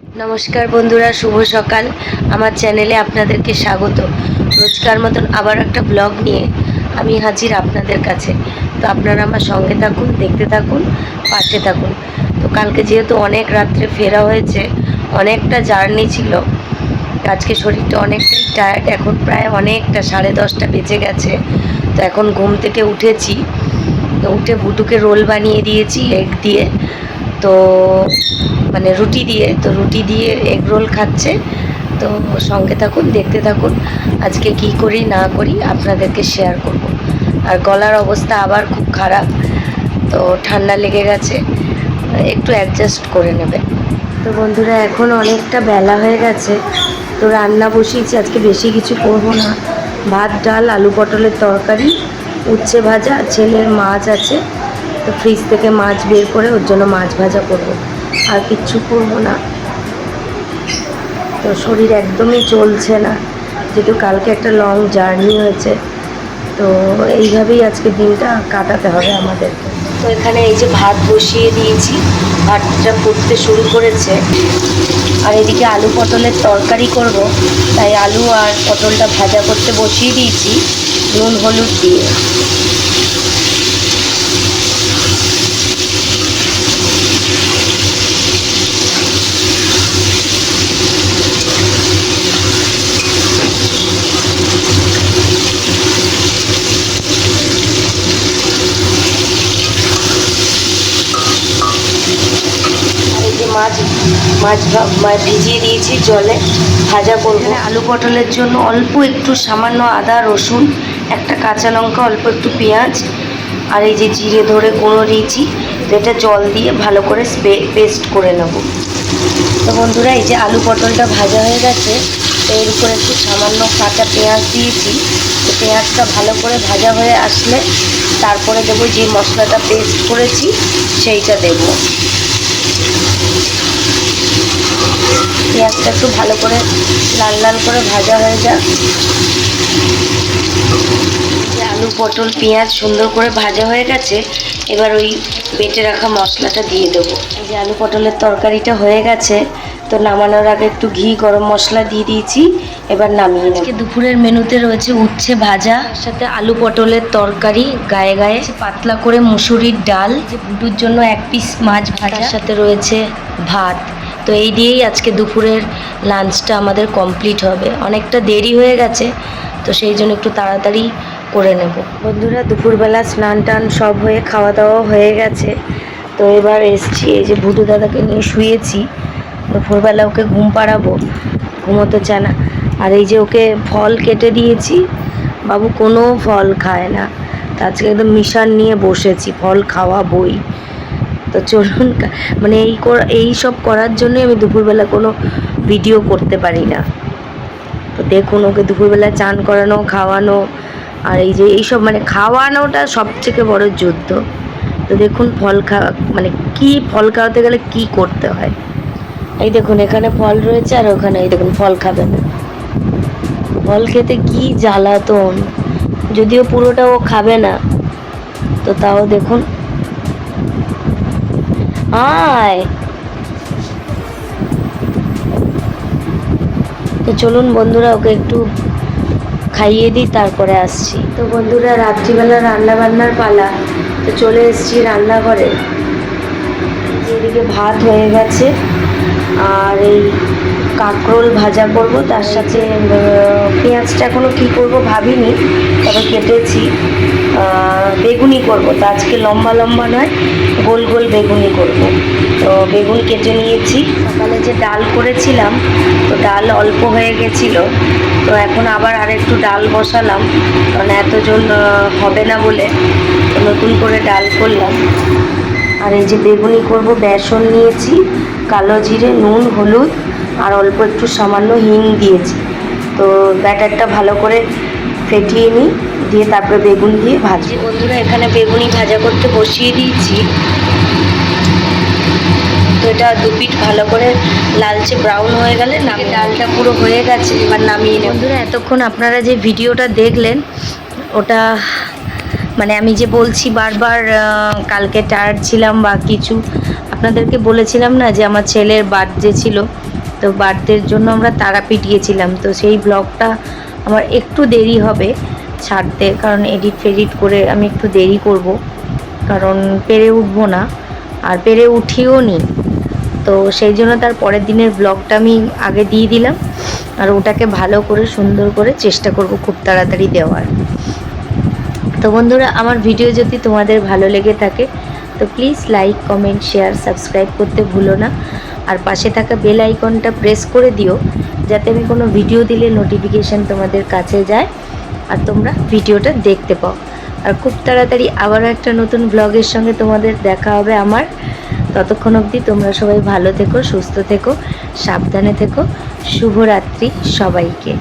নমস্কার বন্ধুরা, শুভ সকাল। আমার চ্যানেলে আপনাদেরকে স্বাগত। রোজকার মতন আবার একটা ব্লগ নিয়ে আমি হাজির আপনাদের কাছে। তো আপনারা আমার সঙ্গে থাকুন, দেখতে থাকুন, পাশে থাকুন। তো কালকে যেহেতু অনেক রাত্রে ফেরা হয়েছে, অনেকটা জার্নি ছিল। আজকে শরীরটা অনেকটাই টায়ার্ড এখন প্রায় অনেকটা, সাড়ে দশটা বেজে গেছে। তো এখন ঘুম থেকে উঠেছি। তো উঠে বুটুকে রোল বানিয়ে দিয়েছি এগ দিয়ে। তো মানে রুটি দিয়ে, তো রুটি দিয়ে এগ রোল খাচ্ছে। তো সঙ্গে থাকুন, দেখতে থাকুন, আজকে কি করি, না করি আপনাদেরকে শেয়ার করব। আর গলার অবস্থা আবার খুব খারাপ, তো ঠান্ডা লেগে গেছে, একটু অ্যাডজাস্ট করে নেবে তো বন্ধুরা, এখন অনেকটা বেলা হয়ে গেছে, তো রান্না বসিয়েছি, আজকে বেশি কিছু করব না। ভাত, ডাল, আলু পটলের তরকারি, উচ্ছে ভাজা, ছেলের মাছ আছে, তো ফ্রিজ থেকে মাছ বের করে ওর জন্য মাছ ভাজা করব। আর কিচ্ছু করব না। তো শরীর একদমই চলছে না। যেহেতু কালকে একটা লং জার্নি হয়েছে, তো এইভাবেই আজকে দিনটা কাটাতে হবে আমাদের তো এখানে এই যে ভাত বসিয়ে দিয়েছি, ভাতটা ফুটতে শুরু করেছে। আর এদিকে আলু পটলের তরকারি করব, তাই আলু আর পটলটা ভাজা করতে বসিয়ে দিয়েছি, নুন, হলুদ দিয়ে আর এই যে মাছ মাছ ভিজিয়ে দিয়েছি জলে, ভাজা করব। আলু পটলের জন্য অল্প একটু সামান্য আদা, রসুন, একটা কাঁচা লঙ্কা, অল্প একটু পেঁয়াজ, আর এই যে জিরে ধরে গুঁড়ো দিয়েছি, তো এটা জল দিয়ে ভালো করে পেস্ট করে নেব। তো বন্ধুরা, এই যে আলু পটলটা ভাজা হয়ে গেছে এর উপরে একটু সামান্য কাঁচা পেঁয়াজ দিয়েছি। তো পেঁয়াজটা ভালো করে ভাজা হয়ে আসলে তারপরে দেবো যে মশলাটা পেস্ট করেছি, সেইটা দেবো। পেঁয়াজটা একটু ভালো করে লাল লাল করে ভাজা হয়ে যাক। আলু, পটল, পেঁয়াজ সুন্দর করে ভাজা হয়ে গেছে। এবার ওই বেটে রাখা মশলাটা দিয়ে দেবো। এই যে আলু, পটলের তরকারিটা হয়ে গেছে, তো নামানোর আগে একটু ঘি, গরম মশলা দিয়ে দিয়েছি। এবার নামিয়ে নেব। দুপুরের মেনুতে রয়েছে উচ্ছে ভাজা সাথে আলু, পটলের তরকারি, গায়ে গায়ে পাতলা করে মুসুরির ডাল যে বুটুর জন্য এক পিস মাছ ভাজার সাথে রয়েছে ভাত। তো এই দিয়েই আজকে দুপুরের লাঞ্চটা আমাদের কমপ্লিট হবে। অনেকটা দেরি হয়ে গেছে, তো সেই জন্য একটু তাড়াতাড়ি করে নেব। বন্ধুরা, দুপুরবেলা স্নান টান সব হয়ে খাওয়া দাওয়া হয়ে গেছে। তো এবার এসছি, এই যে ভুটু দাদাকে নিয়ে শুয়েছি। দুপুরবেলা ওকে ঘুম পাড়াবো, ঘুমোতে চায় না। আর এই যে ওকে ফল কেটে দিয়েছি, বাবু কোনো ফল খায় না। আজকে একদম মিশান নিয়ে বসেছি, ফল খাওয়া বই। তো চলুন মানে এই এই সব করার জন্যই আমি দুপুরবেলা কোনো ভিডিও করতে পারি না। তো দেখুন ওকে দুপুরবেলা চান করানো, খাওয়ানো, আর এই যে এইসব মানে খাওয়ানোটা সবথেকে বড় যুদ্ধ। তো দেখুন ফল খাওয়া মানে কি ফল খাওয়াতে গেলে কি করতে হয়। এই দেখুন এখানে ফল রয়েছে আর ওখানে এই দেখুন ফল খাবে না। ফল খেতে কি জ্বালাতন। যদিও পুরোটা ও খাবে না, তো তাও দেখুন। আয়। তো চলুন বন্ধুরা, ওকে একটু খাইয়ে দিই, তারপরে আসছি। তো বন্ধুরা, রাত্রিবেলা রান্না বান্নার পালা। তো চলে এসেছি রান্নাঘরে। এদিকে ভাত হয়ে গেছে। কাঁকরোল ভাজা করব, তার সাথে পেঁয়াজটা এখনও কী করব ভাবিনি, তবে কেটেছি। বেগুনি করব, তো আজকে লম্বা লম্বা নয়, গোল গোল বেগুনি করব। তো বেগুন কেটে নিয়েছি, সকালে যে ডাল করেছিলাম, তো ডাল অল্প হয়ে গেছিল, তো এখন আবার আরেকটু ডাল বসালাম, কারণ এতজন হবে না বলে নতুন করে ডাল করলাম। আর এই যে বেগুনি করব, বেসন নিয়েছি, কালো জিরে, নুন, হলুদ আর অল্প একটু সামান্য হিং দিয়েছি। তো ব্যাটারটা ভালো করে ফেটিয়ে নিই দিয়ে তারপরে বেগুন দিয়ে ভাজি বন্ধুরা এখানে বেগুনি ভাজা করতে বসিয়ে দিয়েছি। তো এটা দু পিঠ ভালো করে লালচে ব্রাউন হয়ে গেলে নামে ডালটা পুরো হয়ে গেছে এবার নামিয়ে নেব। বন্ধুরা এতক্ষণ আপনারা যে ভিডিওটা দেখলেন ওটা মানে আমি যে বলছি বারবার কালকে টায়ার্ড ছিলাম বা কিছু আপনাদেরকে বলেছিলাম না যে আমার ছেলের বার্থডে ছিল? তো বার্থডের জন্য আমরা তারাপীঠ গিয়েছিলাম তো সেই ব্লগটা আমার একটু দেরি হবে ছাড়তে, কারণ এডিট ফেডিট করে আমি একটু দেরি করব। কারণ পেরে উঠবো না, আর পেরে উঠিও নি। তো সেই জন্য তার পরের দিনের ব্লগটা আমি আগে দিয়ে দিলাম, আর ওটাকে ভালো করে, সুন্দর করে চেষ্টা করব খুব তাড়াতাড়ি দেওয়ার। তো বন্ধুরা, আমার ভিডিও যদি তোমাদের ভালো লেগে থাকে, তো please like comment share subscribe করতে ভুলো না। আর পাশে থাকা বেল আইকনটা প্রেস করে দিও, যাতে আমি কোনো ভিডিও দিলে নোটিফিকেশান তোমাদের কাছে যায় আর তোমরা ভিডিওটা দেখতে পাও। আর খুব তাড়াতাড়ি আবারও একটা নতুন ব্লগের সঙ্গে তোমাদের দেখা হবে আমার। ততক্ষণ অবধি তোমরা সবাই ভালো থেকো, সুস্থ থেকো, সাবধানে থেকো। শুভরাত্রি সবাইকে।